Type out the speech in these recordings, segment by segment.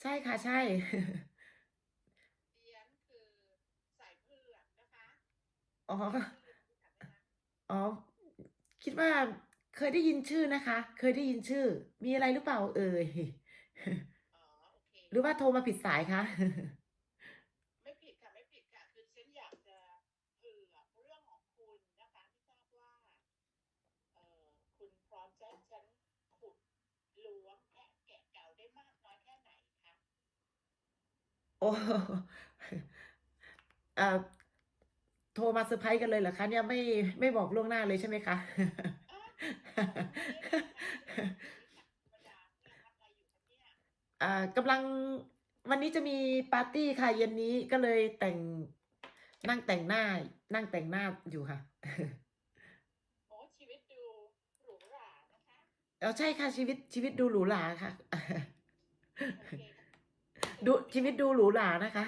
ใช่ค่ะ ใช่ เดียนคือสายเผือกนะคะอ๋อสายเผือกรู้จักไหมคะอ๋อ คิดว่าเคยได้ยินชื่อนะคะ เคยได้ยินชื่อ มีอะไรหรือเปล่าเอ่ย อ๋อโอเค หรือว่าโทรมาผิดสายคะ ไม่ผิดค่ะ ไม่ผิดค่ะ คือฉันอยากจะเผื่อเรื่องของคุณนะคะไม่ทราบว่า เอ่อ คุณพร้อมจะให้ฉันขุดล้วงแกะแกะเก่าได้มากน้อยแค่ไหนคะ โอ้เอ่อโทรมาเซอร์ไพรส์กันเลยเหรอคะเนี่ยไม่ไม่บอกล่วงหน้าเลยใช่ไหมคะอ้าวโอ้ไม่ได้ค่ะธรรมดาเนี่ยทำอะไรอยู่คะเนี่ยอ่ากำลังวันนี้จะมีปาร์ตี้ค่ะเย็นนี้ก็เลยแต่งนั่งแต่งหน้า นั่งแต่งหน้าอยู่ค่ะโอ้ชีวิตดูหรูหรานะคะเอาใช่ค่ะชีวิตชีวิตดูหรูหราค่ะโอเค ดูชีวิตดูหรูหรานะคะ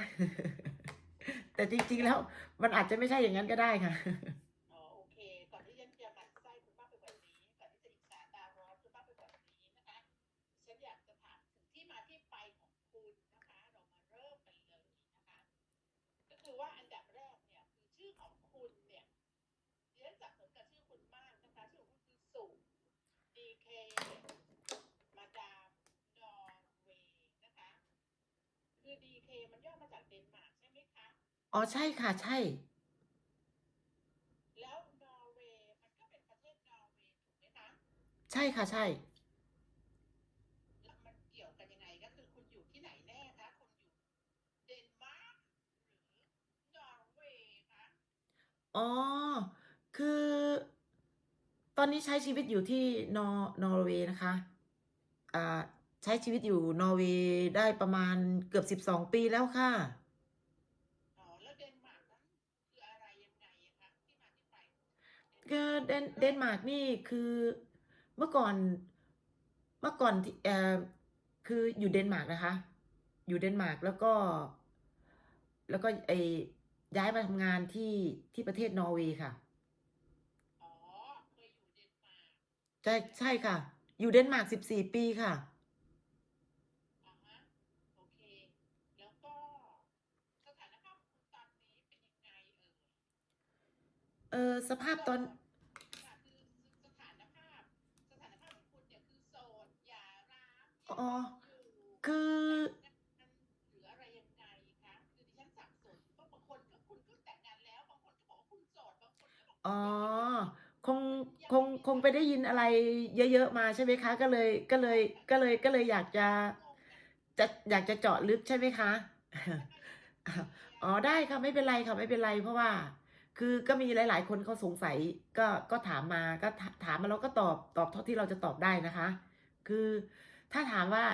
แต่จริง ๆ แล้ว มันอาจจะไม่ใช่อย่างนั้นก็ได้ค่ะอ๋อโอเค ก่อนที่ฉันจะหมั่นไส้คุณป้าไปกว่านี้ ก่อนที่จะอิจฉาตาร้อนคุณป้าไปกว่านี้นะคะ ฉันอยากจะถามถึงที่มาที่ไปของคุณนะคะ เรามาเริ่มกันเลยนะคะ ก็คือว่าอันดับแรกเนี่ยคือชื่อของคุณเนี่ยดิฉันสับสนกับชื่อคุณมากนะคะ ชื่อของคุณคือสุดีเคมาดามนอร์เวย์นะคะ คือดีเค มันย่อมาจากเดนมาร์กใช่ไหมคะ อ๋อใช่ค่ะ ใช่ แล้วนอร์เวย์มันก็เป็นประเทศนอร์เวย์ถูกไหมคะใช่ค่ะ ใช่ แล้วมันเกี่ยวกันยังไงก็คือคุณอยู่ที่ไหนแน่คะคุณอยู่เดนมาร์กหรือนอร์เวย์คะอ๋อ คือ ตอนนี้ใช้ชีวิตอยู่ที่นอร์นอร์เวย์นะคะ อ่า ใช้ชีวิตอยู่นอร์เวย์ได้ประมาณเกือบสิบสองปีแล้วค่ะอ๋อแล้วเดนมาร์กนั้นคืออะไรยังไงอะคะที่มาที่ไปของก็เดนเดนมาร์กนี่คือเมื่อก่อนเมื่อก่อนที่เอ่อคืออยู่เดนมาร์กนะคะ อยู่เดนมาร์กแล้วก็ แล้วก็ไอย้ายมาทำงานที่ที่ประเทศนอร์เวย์ค่ะอ๋อเคยอยู่เดนมาร์กใช่ใช่ค่ะ อยู่เดนมาร์กสิบสี่ปีค่ะ อ่าฮะโอเค แล้วก็สถานภาพของคุณตอนนี้เป็นยังไงเอ่ย เออสภาพตอนค่ะคือสถานภาพสถานภาพของคุณเนี่ยคือโสดหย่าร้างแยกอ๋อกันอยู่คือแต่งงานหรืออะไรยังไงคะคือดิฉันสับสนเพราะบางคนก็คุณก็แต่งงานแล้วบางคนก็บอกว่าคุณโสดบางคนก็บอกอ๋อคุณยังไม่มีคง คง คงไปได้ยินอะไรเยอะ ๆ มาใช่ไหมคะ ก็เลย ก็เลย ก็เลย ก็เลยอยากจะงงกันจะ อยากจะเจาะลึกใช่ไหมคะยังไงยังไงอ๋อ ได้ค่ะ ไม่เป็นไรค่ะ ไม่เป็นไร เพราะว่า คือก็มีหลาย ๆ คนเขาสงสัยก็ก็ถามมาก็ถามมาแล้วก็ตอบตอบเท่าที่เราจะตอบได้นะคะ คือถ้าถามว่า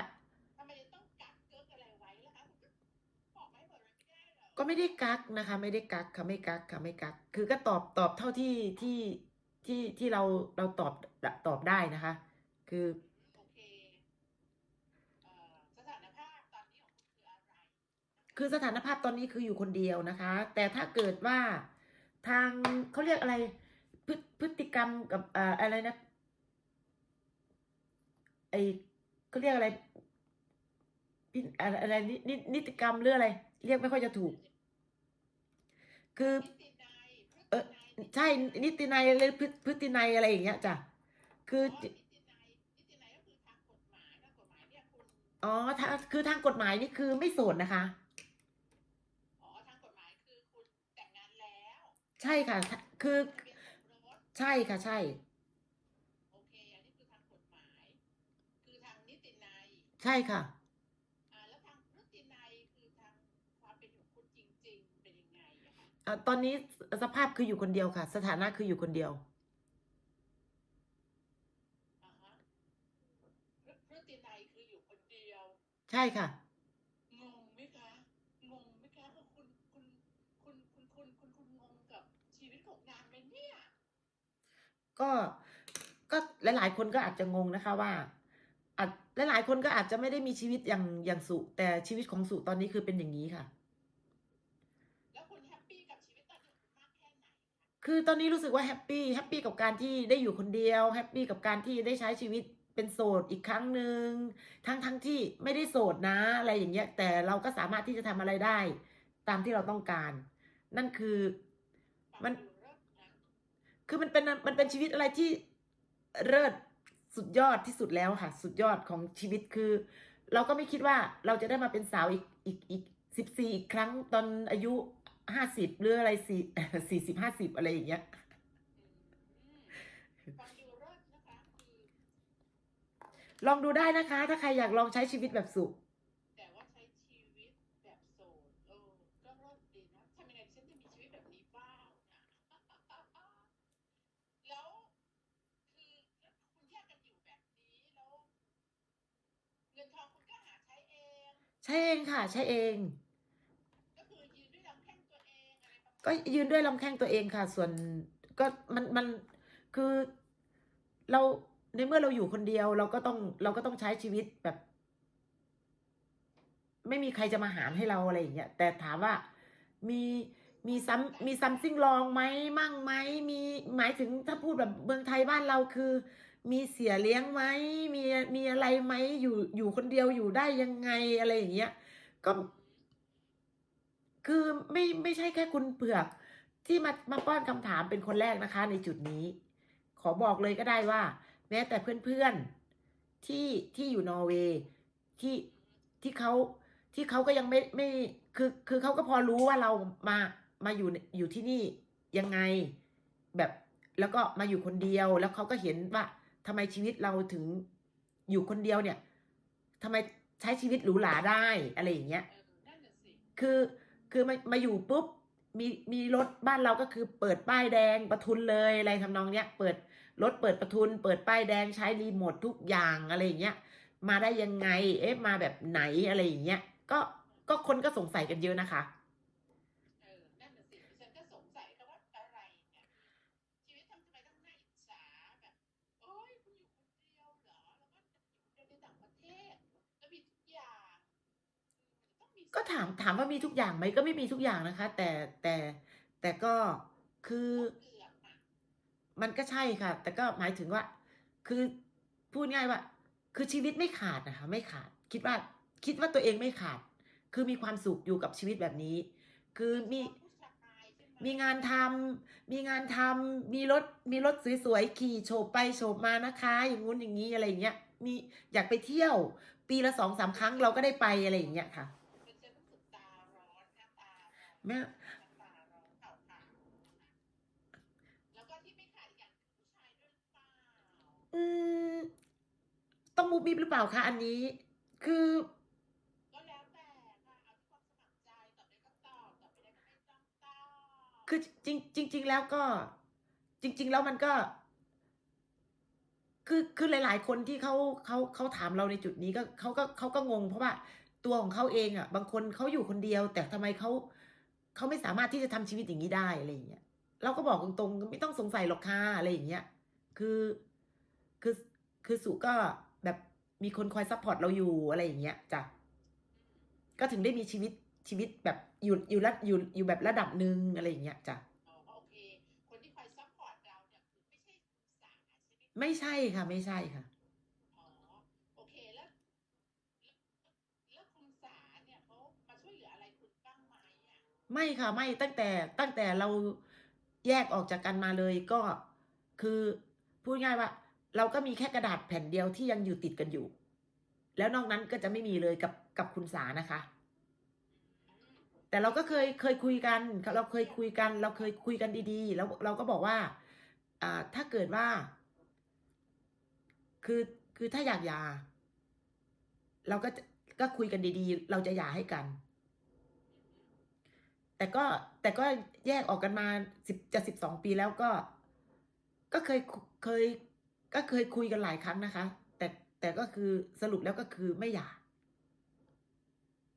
ก็ไม่ได้กักนะคะ ไม่ได้กักค่ะไม่กักค่ะไม่กัก คือก็ตอบตอบเท่าที่ที่ที่ที่เราเราตอบตอบได้นะคะ คือคือสถานภาพตอนนี้คืออยู่คนเดียวนะคะ แต่ถ้าเกิดว่า ทางเขาเรียกอะไร พฤพฤติกรรมกับอ่าอะไรนะไอเขาเรียกอะไรพิอะไรอะไรนินินิติกรรมหรืออะไร เรียกไม่ค่อยจะถูก คือนิตินัยพฤเอติอนัยนิติใช่นิตินัยหรือพฤพฤตินัยอะไรอย่างเงี้ยจ้ะคืออ๋อนิตินัยนิตินัยก็คือทางกฎหมายทางกฎหมายเนี่ยคุณอ๋อถ้าคือทางกฎหมายนี่คือไม่โสดนะคะ อ๋อทางกฎหมายคือคุณแต่งงานแล้ว ใช่ค่ะถ้าคือทะเบียนสมรสใช่ค่ะ ใช่ โอเค อันนี้คือทางกฎหมาย คือทางนิตินัย ใช่ค่ะ อ่า แล้วทางพฤตินัยคือทางความเป็นอยู่คุณจริง ๆ เป็นยังไงอะคะเอ่อตอนนี้สภาพคืออยู่คนเดียวค่ะ สถานะคืออยู่คนเดียว อ่าฮะพฤพฤตินัยคืออยู่คนเดียว ใช่ค่ะ งงไหมคะ งงไหมคะว่าคุณคุณคุณคุณคุณคุณคุณงงกับชีวิตของนางไหมเนี่ย ก็ก็หลาย ๆ คนก็อาจจะงงนะคะว่าอาจหลาย ๆ คนก็อาจจะไม่ได้มีชีวิตอย่างอย่างสุแต่ชีวิตของสุตอนนี้คือเป็นอย่างนี้ค่ะ แล้วคุณแฮปปี้กับชีวิตตอนนี้ของคุณมากแค่ไหนคะคือตอนนี้รู้สึกว่าแฮปปี้แฮปปี้กับการที่ได้อยู่คนเดียวแฮปปี้กับการที่ได้ใช้ชีวิตเป็นโสดอีกครั้งหนึ่งทั้งทั้งที่ไม่ได้โสดนะอะไรอย่างเงี้ย แต่เราก็สามารถที่จะทำอะไรได้ ตามที่เราต้องการ นั่นคือฟังมันดูเลิศนะ คือมันเป็นมันเป็นชีวิตอะไรที่เลิศสุดยอดที่สุดแล้วค่ะ สุดยอดของชีวิตคือ เราก็ไม่คิดว่าเราจะได้มาเป็นสาวอีกอีกอีกสิบสี่อีกครั้งตอนอายุห้าสิบหรืออะไรสี่สี่สิบห้าสิบอะไรอย่างเงี้ยลองดูได้นะคะ ถ้าใครอยากลองใช้ชีวิตแบบสุข แต่ว่าใช้ชีวิตแบบโสดเออก็เลิศดีนะทำยังไงฉันจะมีชีวิตแบบนี้บ้างนะแล้วคือแล้วคุณแยกกันอยู่แบบนี้แล้วเงินทองคุณก็หาใช้เอง ใช่เองค่ะ ใช่เอง ก็คือยืนด้วยลำแข้งตัวเองอะไรประมาณก็ยืนด้วยลำแข้งตัวเองค่ะ ส่วนก็มันมันคือเราในเมื่อเราอยู่คนเดียวเราก็ต้องเราก็ต้องใช้ชีวิตแบบ ไม่มีใครจะมาหารให้เราอะไรอย่างเงี้ยแต่ถามว่ามีมีซ้ำมีซัมซิ่งลองไหมมั่งไหมมีหมายถึงถ้าพูดแบบเมืองไทยบ้านเราคือ มีเสียเลี้ยงไหมมีมีอะไรไหมอยู่อยู่คนเดียวอยู่ได้ยังไงอะไรอย่างเงี้ยก็ คือไม่ไม่ใช่แค่คุณเผือก ที่มามาป้อนคำถามเป็นคนแรกนะคะ ในจุดนี้ ขอบอกเลยก็ได้ว่า แม้แต่เพื่อนๆที่ที่อยู่นอร์เวย์ที่ที่เขาที่เขาก็ยังไม่ไม่คือคือเขาก็พอรู้ว่าเรามามาอยู่อยู่ที่นี่ยังไงแบบแล้วก็มาอยู่คนเดียวแล้วเขาก็เห็นว่า ทำไมชีวิตเราถึงอยู่คนเดียวเนี่ยทำไมใช้ชีวิตหรูหราได้อะไรอย่างเงี้ยเออนั่นน่ะสิคือคือมามาอยู่ปุ๊บมีมีรถบ้านเราก็คือเปิดป้ายแดงประทุนเลยอะไรทำนองเนี้ยเปิดรถเปิดประทุน เปิดป้ายแดงใช้รีโมททุกอย่างอะไรอย่างเงี้ยมาได้ยังไง เอ๊ะมาแบบไหนอะไรอย่างเงี้ยก็ก็คนก็สงสัยกันเยอะนะคะ เออนั่นน่ะสิดิฉันก็สงสัยค่ะว่าอะไรเนี่ยชีวิตทำไมต้องน่าอิจฉาแบบโอ้ยคุณอยู่คนเดียวเหรอแล้วก็อยู่คนเดียวในต่างประเทศแล้วมีทุกอย่างอืมมันจะต้องมี ก็ถามถามว่ามีทุกอย่างไหมก็ไม่มีทุกอย่างนะคะ แต่แต่แต่ก็คือเกือบอะมันก็ใช่ค่ะ แต่ก็หมายถึงว่า คือพูดง่ายว่า คือชีวิตไม่ขาดนะคะ ไม่ขาด คิดว่าคิดว่าตัวเองไม่ขาด คือมีความสุขอยู่กับชีวิตแบบนี้ คือมีผู้ชายใช่ไหมมีงานทำมีงานทำมีรถ มีรถสวยๆ ขี่โฉบไปโฉบมานะคะ อย่างงู้นอย่างนี้อะไรอย่างเงี้ย มีอยากไปเที่ยว ปีละสองสามครั้งเราก็ได้ไปอะไรอย่างเงี้ยค่ะ แม่อนขาวขาวแล้วก็ที่ไม่ขาดอีกอย่างคือผู้ชายด้วยเปล่าอืมต้องมูฟมิบหรือเปล่าคะอันนี้ คือก็แล้วแต่ค่ะคือจริงจริง ๆ แล้วก็ จริง ๆ แล้วมันก็ คือคือหลาย ๆ คนที่เขาเขาเขาถามเราในจุดนี้ก็เขาก็เขาก็งง เพราะว่าตัวของเขาเองอะ บางคนเขาอยู่คนเดียว แต่ทำไมเขา เขาไม่สามารถที่จะทำชีวิตอย่างนี้ได้อะไรอย่างเงี้ยเราก็บอกตรงๆไม่ต้องสงสัยหรอกค่ะอะไรอย่างเงี้ยคือคือคือสุก็แบบมีคนคอยซัพพอร์ตเราอยู่อะไรอย่างเงี้ยจ้ะก็ถึงได้มีชีวิตชีวิตแบบอยู่อยู่ระอยู่อยู่แบบระดับหนึ่งอะไรอย่างเงี้ยจ้ะอ๋อโอเคคนที่คอยซัพพอร์ตเราเนี่ยคือไม่ใช่คุณสาใช่ไหมไม่ใช่ค่ะ ไม่ใช่ค่ะ อ๋อโอเคแล้วแล้วแล้วคุณสาเนี่ยเขามาช่วยเหลืออะไรคุณบ้างไหมอะ ไม่ค่ะไม่ตั้งแต่ตั้งแต่เราแยกออกจากกันมาเลยก็คือพูดง่ายว่า เราก็มีแค่กระดาษแผ่นเดียวที่ยังอยู่ติดกันอยู่ แล้วนอกนั้นก็จะไม่มีเลยกับกับคุณสานะคะ แต่เราก็เคยเคยคุยกัน เราเคยคุยกัน เราเคยคุยกันดีๆ แล้วเราก็บอกว่าอ่าถ้าเกิดว่า คือคือถ้าอยากยาเราก็ก็คุยกันดีๆ เราจะหย่าให้กัน แต่ก็แต่ก็แยกออกกันมาสิบจะสิบสองปีแล้วก็ ก็เคยเคย ก็เคยคุยกันหลายครั้งนะคะ แต่แต่ก็คือสรุปแล้วก็คือไม่หย่า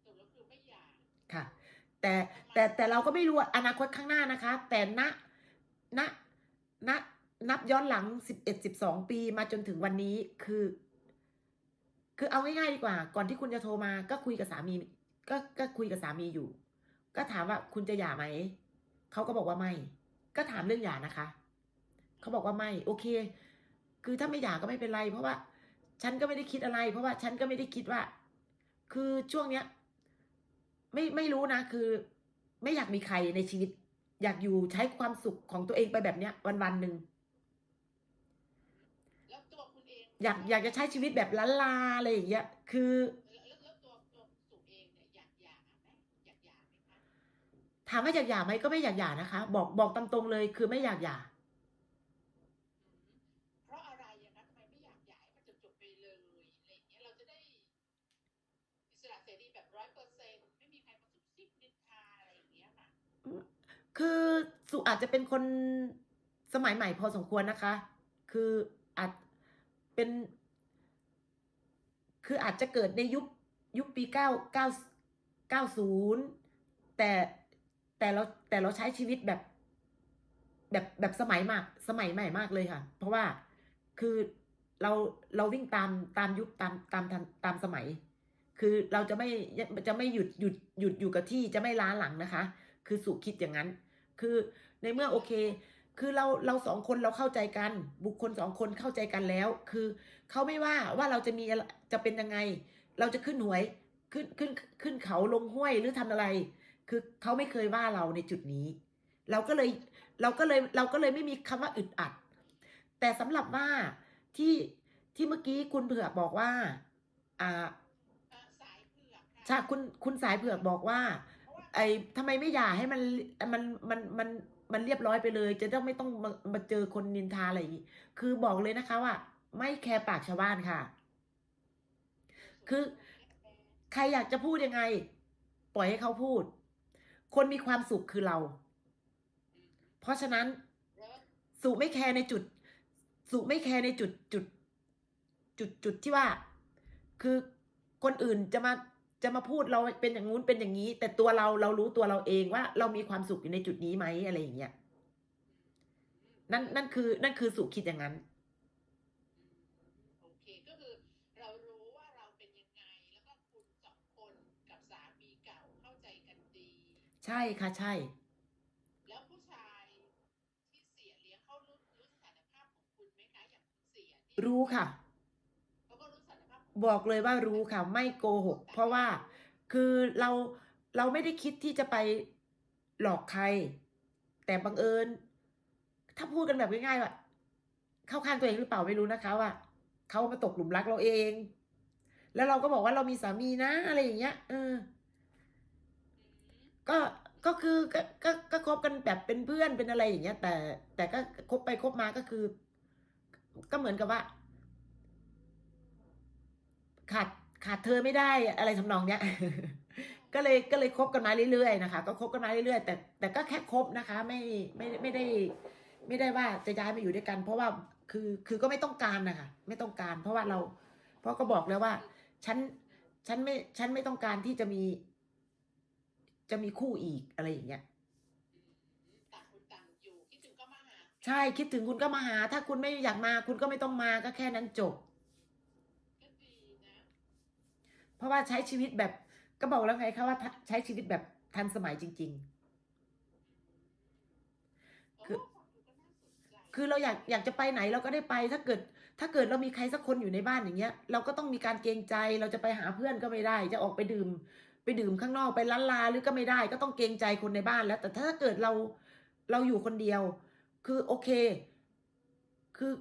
สรุปแล้วคือไม่อยากค่ะ แต่แต่แต่เราก็ไม่รู้อนาคตข้างหน้านะคะ แต่ณณณนับย้อนหลังสิบเอ็ดสิบสองปีมาจนถึงวันนี้คือ คือเอาง่ายๆดีกว่า ก่อนที่คุณจะโทรมาก็คุยกับสามี ก็ก็คุยกับสามีอยู่ ก็ถามว่าคุณจะหย่าไหม เขาก็บอกว่าไม่ก็ก็ถามเรื่องหย่านะคะ เขาบอกว่าไม่ โอเค คือถ้าไม่หย่าก็ไม่เป็นไร เพราะว่า ฉันก็ไม่ได้คิดอะไร เพราะว่าฉันก็ไม่ได้คิดว่า คือช่วงเนี้ย ไม่ไม่รู้นะ คือ ไม่อยากมีใครในชีวิต อยากอยู่ใช้ความสุขของตัวเองไปแบบเนี้ย วันวันๆหนึ่งแล้วตัวคุณเองอยากอยากจะใช้ชีวิตแบบล้านลาอะไรอย่างเงี้ย คือ ถามว่าอยากหย่าไหมก็ไม่อยากหย่านะคะ บอกบอกตามตรงเลยคือไม่อยากหย่าอืมเพราะอะไรอะคะทำไมไม่อยากหย่าให้มันจบๆไปเลยอะไรอย่างเงี้ยเราจะได้อิสระเสรีแบบร้อยเปอร์เซ็นต์ไม่มีใครมาซุบซิบนินทาอะไรอย่างเงี้ยค่ะคือสุอาจจะเป็นคนสมัยใหม่พอสมควรนะคะ คืออาจเป็น คืออาจจะเกิดในยุคยุคปีเก้าเก้าเก้าศูนย์แต่ แต่เราแต่เราใช้ชีวิตแบบ แบบแบบสมัยมาก สมัยใหม่มากเลยค่ะ เพราะว่าคือเราเราวิ่งตามตามยุคตามตามตามตามสมัย คือเราจะไม่จะไม่หยุดหยุดหยุดอยู่กับที่จะไม่ล้าหลังนะคะ คือสุคิดอย่างนั้น คือในเมื่อโอเค คือเราเราสองคนเราเข้าใจกัน บุคคลสองคนเข้าใจกันแล้ว คือเขาไม่ว่าว่าเราจะมีจะเป็นยังไง เราจะขึ้นหวยขึ้นขึ้นขึ้นเขาลงห้วยหรือทำอะไร คือเขาไม่เคยว่าเราในจุดนี้ เราก็เลยเราก็เลยเราก็เลยไม่มีคำว่าอึดอัด แต่สำหรับว่าที่ที่เมื่อกี้คุณเผือกบอกว่าอ่าเอ่อสายเผือกค่ะใช่คุณคุณสายเผือกบอกว่าเพราะว่า ไอ้ทำไมไม่หย่าให้มันมันมันมันมันเรียบร้อยไปเลย จะต้องไม่ต้องมามาเจอคนนินทาอะไรอย่างนี้คือบอกเลยนะคะว่า ไม่แคร์ปากชาวบ้านค่ะ คือใครอยากจะพูดยังไง ปล่อยให้เขาพูด คนมีความสุขคือเรา เพราะฉะนั้น สุไม่แคร์ในจุด สุไม่แคร์ในจุดจุด จุดจุดที่ว่า คือคนอื่นจะมาจะมาพูดเราเป็นอย่างงู้นเป็นอย่างนี้ แต่ตัวเราเรารู้ตัวเราเองว่า เรามีความสุขอยู่ในจุดนี้ไหมอะไรอย่างเงี้ยนั่นนั่นคือ นั่นคือสุคิดอย่างนั้น โอเคก็คือเรารู้ว่าเราเป็นยังไง แล้วก็คุณสองคนกับสามีเก่าเข้าใจกันดี ใช่ค่ะใช่ แล้วผู้ชายที่เสียเลี้ยงเขารู้รู้สถานภาพของคุณไหมคะอย่างคุณเสียที่รู้ค่ะ เขาก็รู้สถานภาพบอกเลยว่ารู้ค่ะ ไม่โกหก เพราะว่าคือเราเราไม่ได้คิดที่จะไปหลอกใคร แต่บังเอิญ ถ้าพูดกันแบบง่ายๆว่าเข้าข้างตัวเองหรือเปล่าไม่รู้นะคะว่าเขามาตกหลุมรักเราเอง แล้วเราก็บอกว่าเรามีสามีนะ อะไรอย่างเงี้ยเอออืมก็ ก็คือก็ก็ก็คบกันแบบเป็นเพื่อนเป็นอะไรอย่างเงี้ย แต่ แต่ก็คบไปคบมาก็คือ ก็เหมือนกับว่า ขาดขาดเธอไม่ได้อะไรทำนองเนี้ย ก็เลยก็เลยคบกันมาเรื่อยๆนะคะ ก็คบกันมาเรื่อยๆแต่แต่ก็แค่คบนะคะ ไม่ไม่ไม่ได้ ไม่ได้ว่าจะย้ายมาอยู่ด้วยกัน เพราะว่าคือคือก็ไม่ต้องการนะคะไม่ต้องการ เพราะว่าเรา เพราะก็บอกแล้วว่า ฉันฉันไม่ฉันไม่ต้องการที่จะมี จะมีคู่อีกอะไรอย่างเงี้ยอืมต่างคนต่างอยู่คิดถึงก็มาหา ใช่คิดถึงคุณก็มาหา ถ้าคุณไม่อยากมาคุณก็ไม่ต้องมาก็แค่นั้นจบ ก็ดีนะเพราะว่าใช้ชีวิตแบบก็บอกแล้วไงคะว่าใช้ชีวิตแบบทันสมัยจริงคือโฟังดูก็น่าสนใจๆคือเราอยากอยากจะไปไหนเราก็ได้ไปถ้าเกิด ถ้าเกิดเรามีใครสักคนอยู่ในบ้านอย่างเงี้ย เราก็ต้องมีการเกรงใจเราจะไปหาเพื่อนก็ไม่ได้ จะออกไปดื่ม ไปดื่มข้างนอกไปล้านลาหรือก็ไม่ได้ ก็ต้องเกรงใจคนในบ้านแล้ว แต่ถ้าเกิดเราเราอยู่คนเดียว คือโอเค คือ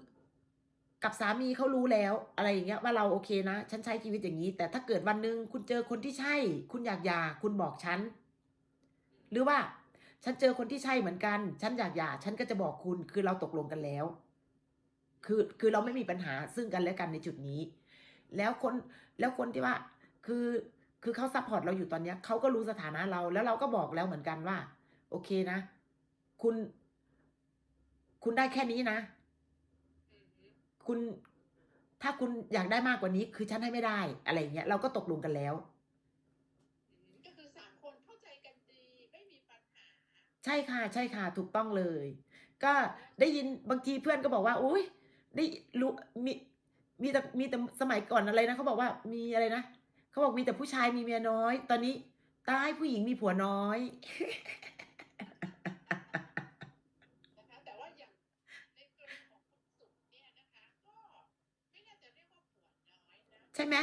กับสามีเขารู้แล้วอะไรอย่างเงี้ยว่าเราโอเคนะ ฉันใช้ชีวิตอย่างนี้ แต่ถ้าเกิดวันหนึ่งคุณเจอคนที่ใช่ คุณอยากหย่าคุณบอกฉัน หรือว่าฉันเจอคนที่ใช่เหมือนกัน ฉันอยากหย่าฉันก็จะบอกคุณ คือเราตกลงกันแล้ว คือคือเราไม่มีปัญหาซึ่งกันและกันในจุดนี้ แล้วคนแล้วคนที่ว่า คือ คือเขาซัพพอร์ตเราอยู่ตอนเนี้ยเขาก็รู้สถานะเราแล้วเราก็บอกแล้วเหมือนกันว่า โอเคนะ คุณ คุณได้แค่นี้นะอืมอืมคุณ ถ้าคุณอยากได้มากกว่านี้ คือฉันให้ไม่ได้ อะไรอย่างเงี้ยเราก็ตกลงกันแล้วอืมก็คือสามคนเข้าใจกันดีไม่มีปัญหา ใช่ค่ะ ใช่ค่ะ ถูกต้องเลย ก็ได้ยินบางทีเพื่อนก็บอกว่าอุ้ยได้รู้มีมีแต่มีแต่สมัยก่อนอะไรนะเขาบอกว่ามีอะไรนะ เขาบอกมีแต่ผู้ชายมีเมียน้อย ตอนนี้ตายผู้หญิงมีผัวน้อยใช่ไหม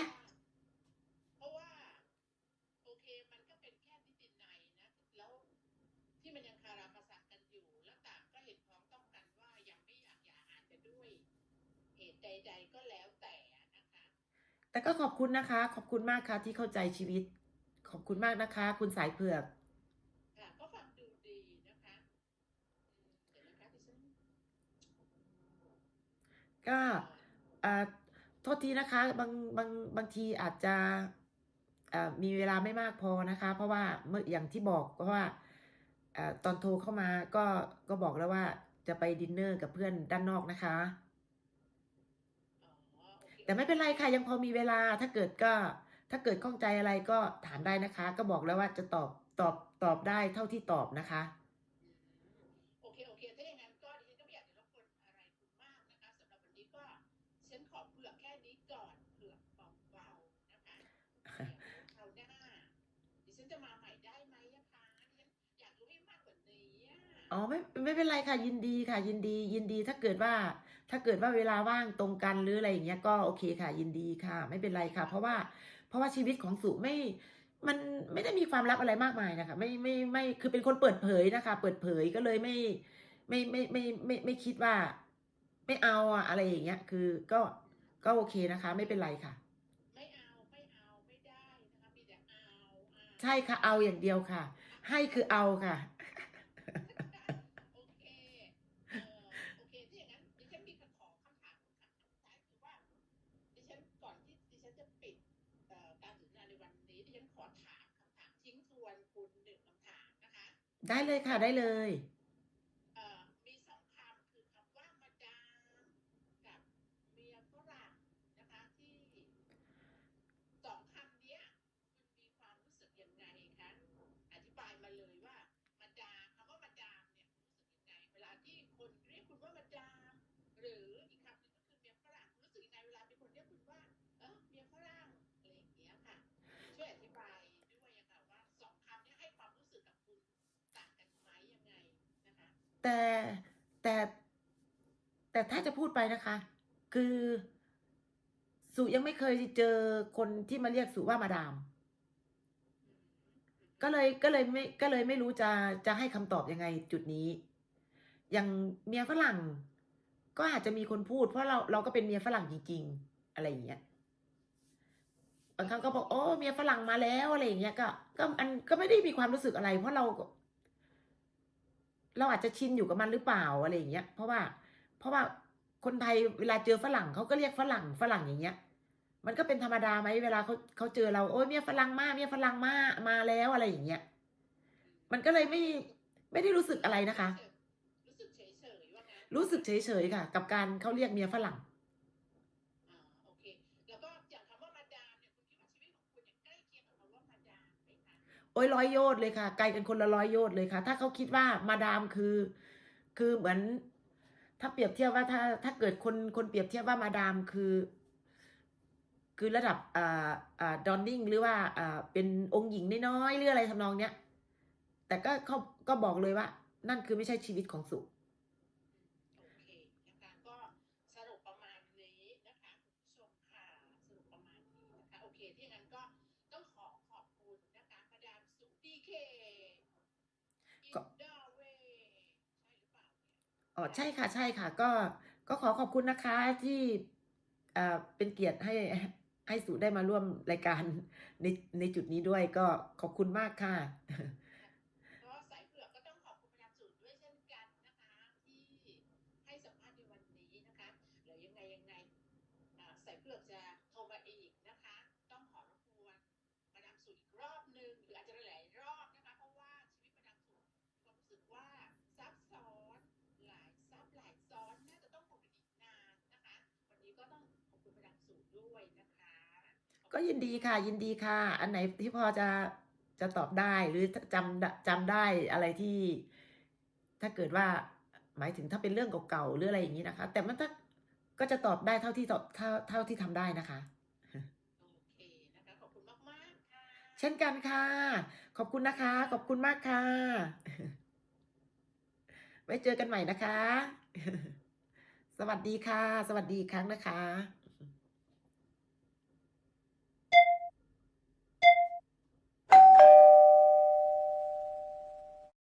คุณนะคะ ขอบคุณมากค่ะที่เข้าใจชีวิต ขอบคุณมากนะคะ คุณสายเผือกค่ะก็ฟังดูดีนะคะอืมเดี๋ยวนะคะดิฉันก็อ่าโทษทีนะคะบางบางบางทีอาจจะอ่ามีเวลาไม่มากพอนะคะ เพราะว่าเมื่ออย่างที่บอกก็ว่าอ่าตอนโทรเข้ามาก็ก็บอกแล้วว่าจะไปดินเนอร์กับเพื่อนด้านนอกนะคะอ๋อโอเค แต่ไม่เป็นไรค่ะยังพอมีเวลาถ้าเกิดก็ ถ้าเกิดข้องใจอะไรก็ถามได้นะคะ ก็บอกแล้วว่าจะตอบตอบตอบได้เท่าที่ตอบนะคะอืมโอเค โอเค ถ้าอย่างนั้นก็ดิฉันก็ไม่อยากจะรบกวนอะไรคุณมากนะคะสำหรับวันนี้ก็ฉันขอเผือกแค่นี้ก่อนเผือกเบาๆนะคะเดี๋ยวคราวหน้าดิฉันจะมาใหม่ได้ไหมอะคะดิฉันอยากรู้ให้มากกว่านี้อะ อ๋อไม่ไม่เป็นไรค่ะยินดีค่ะ ยินดียินดีถ้าเกิดว่า ถ้าเกิดว่าเวลาว่างตรงกันหรืออะไรอย่างเงี้ยก็โอเคค่ะ ยินดีค่ะ ไม่เป็นไรค่ะ เพราะว่าเพราะว่าชีวิตของสุไม่มันไม่ได้มีความลับอะไรมากมายนะคะ ไม่ไม่ไม่คือเป็นคนเปิดเผยนะคะ เปิดเผยก็เลยไม่ไม่ไม่ไม่ไม่ไม่ไม่คิดว่า ไม่เอาอะอะไรอย่างเงี้ย คือก็ก็โอเคนะคะ ไม่เป็นไรค่ะ ไม่เอาไม่เอาไม่ได้นะคะมีแต่เอาเอาใช่ค่ะเอาอย่างเดียวค่ะ ให้คือเอาค่ะ โอเคเออโอเคถ้าอย่างนั้นดิฉันมีคำขอคำถามคำถามสุดท้ายคือว่าดิฉันก่อนที่ดิฉันจะปิดเอ่อการสนทนาในวันนี้ดิฉันขอถามคำถามทิ้งทวนคุณหนึ่งคำถามนะคะ ได้เลยค่ะได้เลย เอ่อมีสองคำคือคำว่ามาดามกับเมียฝรั่งนะคะที่สองคำเนี้ยคุณมีความรู้สึกยังไงคะอธิบายมาเลยว่ามาดามคำว่ามาดามเนี่ยรู้สึกยังไง เวลาที่คนเรียกคุณว่ามาดาม หรืออีกคำหนึ่งก็คือเมียฝรั่งรู้สึกยังไงเวลามีคนเรียกคุณว่าเออเมียฝรั่งอะไรอย่างเงี้ยค่ะช่วยอธิบายด้วยอะค่ะว่าสองคำเนี้ให้ความรู้สึกกับคุณต่างกันไหมยังไงนะคะ แต่แต่แต่ถ้าจะพูดไปนะคะ คือ สุยังไม่เคยเจอคนที่มาเรียกสุว่ามาดาม ก็เลยก็เลยไม่ก็เลยไม่รู้จะจะให้คำตอบยังไงจุดนี้อย่างเมียฝรั่ง ก็อาจจะมีคนพูด เพราะเราเราก็เป็นเมียฝรั่งจริงๆอะไรอย่างเงี้ยบางครั้งก็บอกโอ้เมียฝรั่งมาแล้วอะไรอย่างเงี้ยก็ก็อันก็ไม่ได้มีความรู้สึกอะไร เพราะเรา เราอาจจะชินอยู่กับมันหรือเปล่าอะไรอย่างเงี้ย เพราะว่า เพราะว่าคนไทยเวลาเจอฝรั่งเขาก็เรียกฝรั่งฝรั่งอย่างเงี้ย มันก็เป็นธรรมดาไหมเวลาเขาเขาเจอเราโอ้ยเมียฝรั่งมาเมียฝรั่งมามาแล้วอะไรอย่างเงี้ย มันก็เลยไม่ไม่ได้รู้สึกอะไรนะคะ รู้สึกเฉยเฉยๆว่างั้นรู้สึกเฉยๆค่ะ กับการเขาเรียกเมียฝรั่ง โอ้ยร้อยโยชน์เลยค่ะ ไกลกันคนละร้อยโยชน์เลยค่ะ ถ้าเขาคิดว่ามาดามคือ คือเหมือน ถ้าเปรียบเทียบว่าถ้าถ้าเกิดคนคนเปรียบเทียบว่ามาดามคือ คือระดับอ่าอ่าดอนนิงหรือว่าอ่าเป็นองค์หญิงน้อยๆหรืออะไรทำนองเนี้ยแต่ก็เขาก็บอกเลยว่า นั่นคือไม่ใช่ชีวิตของสุ โอเคนะคะก็สรุปประมาณนี้นะคะคุณผู้ชมค่ะสรุปประมาณนี้นะคะโอเคที่งั้นก็ต้องขอขอบคุณนะคะมาดามสุดีเคอิ ก็ นดาเวใช่หรือเปล่าเนี่ย อ๋อใช่ค่ะใช่ค่ะ ก็ก็ขอขอบคุณนะคะที่เอ่อเป็นเกียรติให้ให้สุได้มาร่วมรายการในในจุดนี้ด้วยก็ขอบคุณมากค่ะ ดามสุด้วยนะคะ ก็ยินดีค่ะ ยินดีค่ะ อันไหนที่พอจะจะตอบได้หรือจำจำได้อะไรที่ ถ้าเกิดว่าหมายถึงถ้าเป็นเรื่องเก่าๆหรืออะไรอย่างนี้นะคะ แต่มันถ้าก็จะตอบได้เท่าที่ตอบเท่าเท่าที่ทำได้นะคะโอเคนะคะขอบคุณมากมากๆค่ะเช่นกันค่ะ ขอบคุณนะคะ ขอบคุณมากค่ะ ไว้เจอกันใหม่นะคะ สวัสดีค่ะ สวัสดีอีกครั้งนะคะ